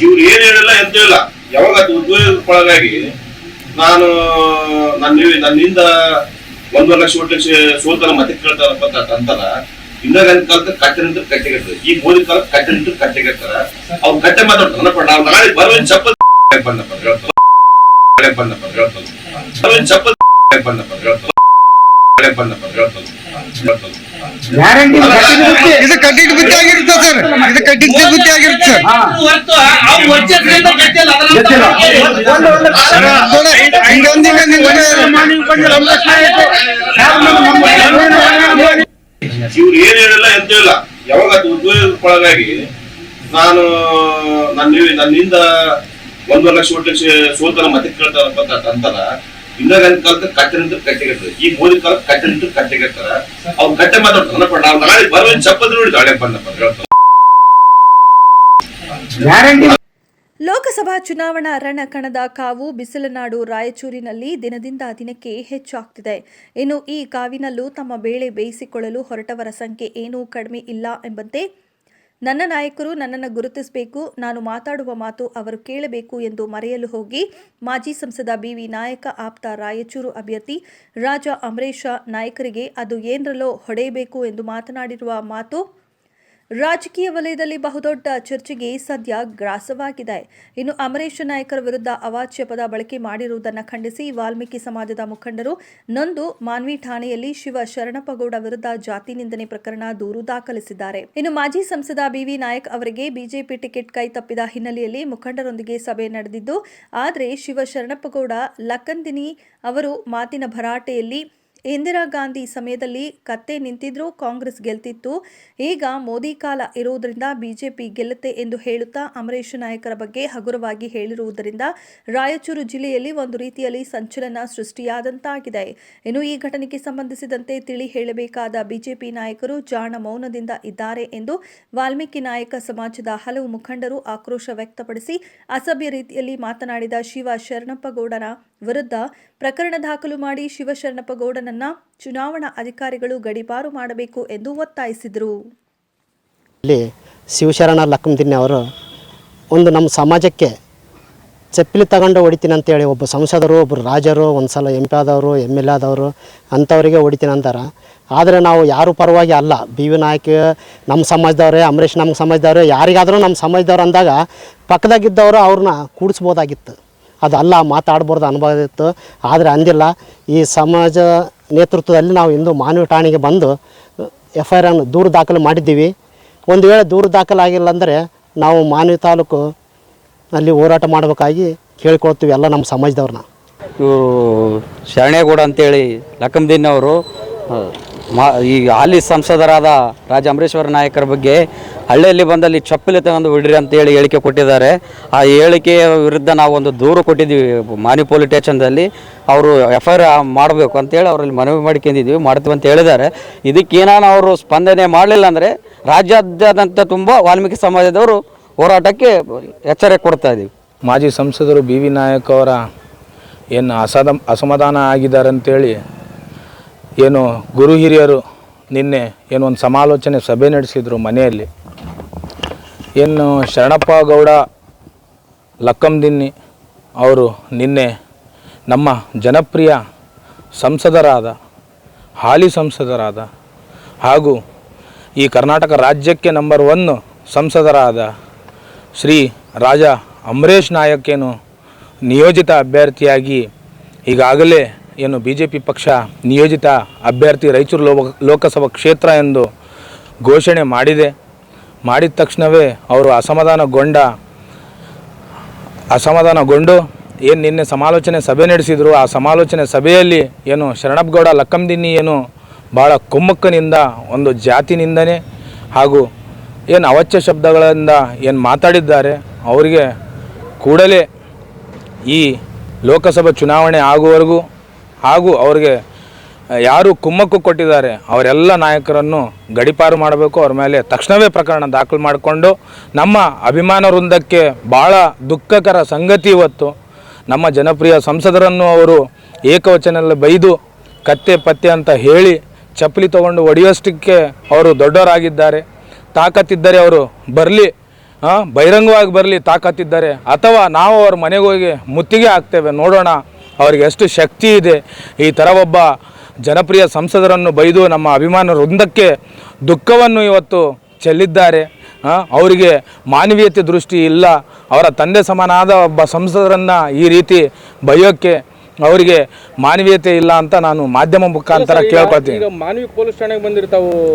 ಇವ್ರು ಏನ್ ಹೇಳಲ್ಲ ಎಂತ ಇಲ್ಲ. ಯಾವಾಗ ಉದ್ಯೋಗಕ್ಕೊಳಗಾಗಿ ನಾನು ನನ್ನ ನನ್ನಿಂದ ಒಂದೂವರೆ ಲಕ್ಷ, ಒಂದು ಲಕ್ಷ ಮತ್ತೆ ಕೇಳ್ತಾರಪ್ಪ ಅಂತ ಅಂತಾರ ಇಂದಿರಾ ಕಾಲದ ಕಟ್ಟೆ ನಿಂತು ಕಟ್ಟೆಗೆಡ್ತಾರೆ ಈ ಮೋದಿ ಕಾಲದ ಕಟ್ಟೆ ನಿಂತು ಕಟ್ತಾರ. ಅವ್ರು ಕಟ್ಟೆ ಮಾತಾಡ್ತಾರೆ. ನಾವು ನಾಳೆ ಬರುವಿನ ಚಪ್ಪಲ್ ಬಂದಪ್ಪ ಹೇಳ್ತಾರೆ ಬಂದಪ್ಪ ಹೇಳ್ತಾರೆ ಬರುವಿನ ಚಪ್ಪಲ್ ಬಂದಪ್ಪ ಹೇಳ್ತಾರೆ ಬಂದಪ್ಪ ಹೇಳ್ತಾರೆ ಹೇಳ್ತಾರೆ ಗ್ಯಾರಂಟಿ ಇದು ಕಟ್ಟಿಟ್ಟು ಬುದ್ಧಿ ಆಗಿರುತ್ತೆ ಸರ್. ಇದು ಕಟ್ಟಿಟ್ಟು ಬುತ್ತಿ ಆಗಿರುತ್ತೆ ಇವ್ರು ಏನ್ ಹೇಳಿಲ್ಲ ಎಂತ ಇಲ್ಲ ಯಾವಾಗ ಅದು ಉದ್ಯೋಗಕ್ಕೊಳಗಾಗಿ ನಾನು ನನ್ನ ನನ್ನಿಂದ ಒಂದೂವರೆ ಲಕ್ಷ ಒಂದು ಲಕ್ಷ ಸೋತನ ಮತ್ತೆ ಕೇಳ್ತಾರಪ್ಪ ಅಂತ ಅಂತಾರ ಕಾಲಕ್ಕೆ ಕಟ್ಟೆ ನಿಂತು ಕಟ್ಟೆಗೆಡ್ತಾರೆ ಈ ಮೋದಿ ಕಾಲಕ್ಕೆ ಕಟ್ಟೆ ನಿಂತು ಕಟ್ಟೆಗೆಡ್ತಾರ ಅವ್ರು ಕಟ್ಟೆ ಮಾತಾಡ್ತಾರಪ್ಪ ನಾವು ನಾಳೆ ಬರುವಿನ ಚಪ್ಪಲ್ ನೋಡಿ ದಾಳಿ ಬಂದಪ್ಪ ಹೇಳ್ತಾರೆ ಲೋಕಸಭಾ ಚುನಾವಣಾ ರಣಕಣದ ಕಾವು ಬಿಸಿಲನಾಡು ರಾಯಚೂರಿನಲ್ಲಿ ದಿನದಿಂದ ದಿನಕ್ಕೆ ಹೆಚ್ಚಾಗ್ತಿದೆ. ಇನ್ನು ಈ ಕಾವಿನಲ್ಲೂ ತಮ್ಮ ಬೇಳೆ ಬೇಯಿಸಿಕೊಳ್ಳಲು ಹೊರಟವರ ಸಂಖ್ಯೆ ಏನೂ ಕಡಿಮೆ ಇಲ್ಲ ಎಂಬಂತೆ ನನ್ನ ನಾಯಕರು ನನ್ನನ್ನು ಗುರುತಿಸಬೇಕು, ನಾನು ಮಾತಾಡುವ ಮಾತು ಅವರು ಕೇಳಬೇಕು ಎಂದು ಮರೆಯಲು ಹೋಗಿ ಮಾಜಿ ಸಂಸದ ಬಿವಿ ನಾಯಕ ಆಪ್ತ ರಾಯಚೂರು ಅಭ್ಯರ್ಥಿ ರಾಜ ಅಮರೇಶ ನಾಯಕರಿಗೆ ಅದು ಏನರಲ್ಲೋ ಹೊಡೆಯಬೇಕು ಎಂದು ಮಾತನಾಡಿರುವ ಮಾತು ರಾಜಕೀಯ ವಲಯದಲ್ಲಿ ಬಹುದೊಡ್ಡ ಚರ್ಚೆಗೆ ಸದ್ಯ ಗ್ರಾಸವಾಗಿದೆ. ಇನ್ನು ಅಮರೇಶ್ ನಾಯಕರ ವಿರುದ್ಧ ಅವಾಚ್ಯ ಪದ ಬಳಕೆ ಮಾಡಿರುವುದನ್ನು ಖಂಡಿಸಿ ವಾಲ್ಮೀಕಿ ಸಮಾಜದ ಮುಖಂಡರು ನಂದು ಮಾನ್ವಿ ಠಾಣೆಯಲ್ಲಿ ಶಿವ ಶರಣಪ್ಪಗೌಡ ವಿರುದ್ಧ ಜಾತಿ ನಿಂದನೆ ಪ್ರಕರಣ ದೂರು ದಾಖಲಿಸಿದ್ದಾರೆ. ಇನ್ನು ಮಾಜಿ ಸಂಸದ ಬಿವಿ ನಾಯಕ್ ಅವರಿಗೆ ಬಿಜೆಪಿ ಟಿಕೆಟ್ ಕೈ ತಪ್ಪಿದ ಹಿನ್ನೆಲೆಯಲ್ಲಿ ಮುಖಂಡರೊಂದಿಗೆ ಸಭೆ ನಡೆದಿದ್ದು, ಆದರೆ ಶಿವ ಶರಣಪ್ಪಗೌಡ ಲಕ್ಕಂದಿನಿ ಅವರು ಮಾತಿನ ಭರಾಟೆಯಲ್ಲಿ ಇಂದಿರಾ ಗಾಂಧಿ ಸಮಯದಲ್ಲಿ ಕತ್ತೆ ನಿಂತಿದ್ರೂ ಕಾಂಗ್ರೆಸ್ ಗೆಲ್ತಿತ್ತು. ಈಗ ಮೋದಿ ಕಾಲ ಇರುವುದರಿಂದ ಬಿಜೆಪಿ ಗೆಲ್ಲುತ್ತೆ ಎಂದು ಹೇಳುತ್ತಾ ಅಮರೇಶ್ ನಾಯಕರ ಬಗ್ಗೆ ಹಗುರವಾಗಿ ಹೇಳಿರುವುದರಿಂದ ರಾಯಚೂರು ಜಿಲ್ಲೆಯಲ್ಲಿ ಒಂದು ರೀತಿಯಲ್ಲಿ ಸಂಚಲನ ಸೃಷ್ಟಿಯಾದಂತಾಗಿದೆ. ಇನ್ನು ಈ ಘಟನೆಗೆ ಸಂಬಂಧಿಸಿದಂತೆ ತಿಳಿ ಹೇಳಬೇಕಾದ ಬಿಜೆಪಿ ನಾಯಕರು ಜಾಣ ಮೌನದಿಂದ ಇದ್ದಾರೆ ಎಂದು ವಾಲ್ಮೀಕಿ ನಾಯಕ ಸಮಾಜದ ಹಲವು ಮುಖಂಡರು ಆಕ್ರೋಶ ವ್ಯಕ್ತಪಡಿಸಿ ಅಸಭ್ಯ ರೀತಿಯಲ್ಲಿ ಮಾತನಾಡಿದ ಶಿವ ಶರಣಪ್ಪಗೌಡನ ವಿರುದ್ಧ ಪ್ರಕರಣ ದಾಖಲು ಮಾಡಿ ಶಿವಶರಣಪ್ಪಗೌಡನನ್ನ ಚುನಾವಣಾ ಅಧಿಕಾರಿಗಳು ಗಡಿಪಾರು ಮಾಡಬೇಕು ಎಂದು ಒತ್ತಾಯಿಸಿದರು. ಇಲ್ಲಿ ಶಿವಶರಣ ಲಕ್ಕಂದಿನ್ನಿ ಅವರು ಒಂದು ನಮ್ಮ ಸಮಾಜಕ್ಕೆ ಚಪ್ಪಲಿ ತಗೊಂಡು ಹೊಡಿತೀನಿ ಅಂತೇಳಿ ಒಬ್ಬ ಸಂಸದರು ಒಬ್ಬರು ರಾಜರು ಒಂದು ಸಲ ಎಂ ಪಿ ಆದವರು ಎಂ ಎಲ್ ಆದವರು ಅಂಥವರಿಗೆ ಹೊಡಿತೀನಿ ಅಂತಾರೆ. ಆದರೆ ನಾವು ಯಾರು ಪರವಾಗಿ ಅಲ್ಲ. ಬಿ ವಿ ನಾಯಕ ನಮ್ಮ ಸಮಾಜದವ್ರೆ, ಅಂಬರೀಷ್ ನಮ್ಮ ಸಮಾಜದವ್ರೆ, ಯಾರಿಗಾದರೂ ನಮ್ಮ ಸಮಾಜದವ್ರು ಅಂದಾಗ ಪಕ್ಕದಾಗಿದ್ದವರು ಅವ್ರನ್ನ ಕೂಡಿಸ್ಬೋದಾಗಿತ್ತು. ಅದು ಅಲ್ಲ, ಮಾತಾಡ್ಬಾರ್ದು ಅನುಭವ ಇತ್ತು. ಆದರೆ ಅಂದಿಲ್ಲ, ಈ ಸಮಾಜ ನೇತೃತ್ವದಲ್ಲಿ ನಾವು ಇಂದು ಮಾನವ ಠಾಣೆಗೆ ಬಂದು ಎಫ್ ಐ ಆರ್ ಅನ್ನು ದೂರು ದಾಖಲು ಮಾಡಿದ್ದೀವಿ. ಒಂದು ವೇಳೆ ದೂರು ದಾಖಲಾಗಿಲ್ಲ ಅಂದರೆ ನಾವು ಮಾನವಿ ತಾಲೂಕು ಅಲ್ಲಿ ಹೋರಾಟ ಮಾಡಬೇಕಾಗಿ ಕೇಳ್ಕೊಳ್ತೀವಿ ಎಲ್ಲ ನಮ್ಮ ಸಮಾಜದವ್ರನ್ನ. ಇವರು ಶರಣೇಗೌಡ ಅಂತೇಳಿ ಲಕ್ಕಂದಿನ್ ಅವರು ಮಾ ಈಗ ಹಾಲಿ ಸಂಸದರಾದ ರಾಜ ಅಂಬರೀಶ್ವರ ನಾಯಕರ ಬಗ್ಗೆ ಹಳ್ಳಿಯಲ್ಲಿ ಬಂದಲ್ಲಿ ಚಪ್ಪಲಿ ತಗೊಂಡು ಬಿಡ್ರಿ ಅಂತೇಳಿ ಹೇಳಿಕೆ ಕೊಟ್ಟಿದ್ದಾರೆ. ಆ ಹೇಳಿಕೆಯ ವಿರುದ್ಧ ನಾವು ಒಂದು ದೂರು ಕೊಟ್ಟಿದ್ದೀವಿ ಮಾನಿ ಪೊಲೀಸ್ ಅವರು ಎಫ್ ಐ ಆರ್ ಮಾಡಬೇಕು ಅಂತೇಳಿ ಅವರಲ್ಲಿ ಮನವಿ ಮಾಡ್ಕೊಂಡಿದ್ದೀವಿ, ಮಾಡ್ತೀವಿ ಅಂತ ಹೇಳಿದ್ದಾರೆ. ಇದಕ್ಕೇನಾನ ಅವರು ಸ್ಪಂದನೆ ಮಾಡಲಿಲ್ಲ ಅಂದರೆ ರಾಜ್ಯಾದ್ಯಂತ ತುಂಬ ವಾಲ್ಮೀಕಿ ಸಮಾಜದವರು ಹೋರಾಟಕ್ಕೆ ಎಚ್ಚರಿಕೆ ಕೊಡ್ತಾ ಇದ್ದೀವಿ. ಮಾಜಿ ಸಂಸದರು ಬಿ ವಿ ನಾಯಕ್ ಅವರ ಏನು ಅಸದ ಅಸಮಾಧಾನ ಆಗಿದ್ದಾರೆ ಅಂತೇಳಿ ಏನು ಗುರು ಹಿರಿಯರು ನಿನ್ನೆ ಏನು ಒಂದು ಸಮಾಲೋಚನೆ ಸಭೆ ನಡೆಸಿದರು ಮನೆಯಲ್ಲಿ. ಏನು ಶರಣಪ್ಪ ಗೌಡ ಲಕ್ಕಂದಿನ್ನಿ ಅವರು ನಿನ್ನೆ ನಮ್ಮ ಜನಪ್ರಿಯ ಸಂಸದರಾದ, ಹಾಲಿ ಸಂಸದರಾದ ಹಾಗೂ ಈ ಕರ್ನಾಟಕ ರಾಜ್ಯಕ್ಕೆ ನಂಬರ್ ಒನ್ ಸಂಸದರಾದ ಶ್ರೀ ರಾಜ ಅಮರೇಶ್ ನಾಯಕ್ ಏನು ನಿಯೋಜಿತ ಅಭ್ಯರ್ಥಿಯಾಗಿ ಈಗಾಗಲೇ ಏನು ಬಿ ಜೆ ಪಿ ಪಕ್ಷ ನಿಯೋಜಿತ ಅಭ್ಯರ್ಥಿ ರಾಯಚೂರು ಲೋಕ ಲೋಕಸಭಾ ಕ್ಷೇತ್ರ ಎಂದು ಘೋಷಣೆ ಮಾಡಿದೆ. ಮಾಡಿದ ತಕ್ಷಣವೇ ಅವರು ಅಸಮಾಧಾನಗೊಂಡ, ಅಸಮಾಧಾನಗೊಂಡು ಏನು ನಿನ್ನೆ ಸಮಾಲೋಚನೆ ಸಭೆ ನಡೆಸಿದರು. ಆ ಸಮಾಲೋಚನೆ ಸಭೆಯಲ್ಲಿ ಏನು ಶರಣಪ್ಪಗೌಡ ಲಕ್ಕಂದಿನ್ನಿ ಏನು ಭಾಳ ಕುಮ್ಮಕ್ಕನಿಂದ, ಒಂದು ಜಾತಿ ನಿಂದನೆ ಹಾಗೂ ಏನು ಅವಚ್ಯ ಶಬ್ದಗಳಿಂದ ಏನು ಮಾತಾಡಿದ್ದಾರೆ. ಅವರಿಗೆ ಕೂಡಲೇ ಈ ಲೋಕಸಭಾ ಚುನಾವಣೆ ಆಗುವವರೆಗೂ ಹಾಗೂ ಅವರಿಗೆ ಯಾರು ಕುಮ್ಮಕ್ಕು ಕೊಟ್ಟಿದ್ದಾರೆ, ಅವರೆಲ್ಲ ನಾಯಕರನ್ನು ಗಡಿಪಾರು ಮಾಡಬೇಕು. ಅವ್ರ ಮೇಲೆ ತಕ್ಷಣವೇ ಪ್ರಕರಣ ದಾಖಲು ಮಾಡಿಕೊಂಡು ನಮ್ಮ ಅಭಿಮಾನ ವೃಂದಕ್ಕೆ ಭಾಳ ದುಃಖಕರ ಸಂಗತಿ ಇವತ್ತು. ನಮ್ಮ ಜನಪ್ರಿಯ ಸಂಸದರನ್ನು ಅವರು ಏಕವಚನಲ್ಲಿ ಬೈದು ಕತ್ತೆ ಪತ್ತೆ ಅಂತ ಹೇಳಿ ಚಪ್ಪಲಿ ತಗೊಂಡು ಒಡೆಯುವಷ್ಟಕ್ಕೆ ಅವರು ದೊಡ್ಡವರಾಗಿದ್ದಾರೆ. ತಾಕತ್ತಿದ್ದರೆ ಅವರು ಬರಲಿ ಬಹಿರಂಗವಾಗಿ ಬರಲಿ ತಾಕತ್ತಿದ್ದಾರೆ ಅಥವಾ ನಾವು ಅವ್ರ ಮನೆಗೆ ಹೋಗಿ ಮುತ್ತಿಗೆ ಹಾಕ್ತೇವೆ. ನೋಡೋಣ ಅವ್ರಿಗೆ ಎಷ್ಟು ಶಕ್ತಿ ಇದೆ. ಈ ಥರ ಒಬ್ಬ ಜನಪ್ರಿಯ ಸಂಸದರನ್ನು ಬೈದು ನಮ್ಮ ಅಭಿಮಾನ ವೃಂದಕ್ಕೆ ದುಃಖವನ್ನು ಇವತ್ತು ಚೆಲ್ಲಿದ್ದಾರೆ. ಅವರಿಗೆ ಮಾನವೀಯತೆ ದೃಷ್ಟಿ ಇಲ್ಲ. ಅವರ ತಂದೆ ಸಮನಾದ ಒಬ್ಬ ಸಂಸದರನ್ನು ಈ ರೀತಿ ಬೈಯೋಕ್ಕೆ ಅವರಿಗೆ ಮಾನವೀಯತೆ ಇಲ್ಲ ಅಂತ ನಾನು ಮಾಧ್ಯಮ ಮುಖಾಂತರ ಕೇಳ್ಕೊಳ್ತೀನಿ. ಮಾನವಿ ಪೊಲೀಸ್ ಠಾಣೆಗೆ ಬಂದಿರ್ತಾವು.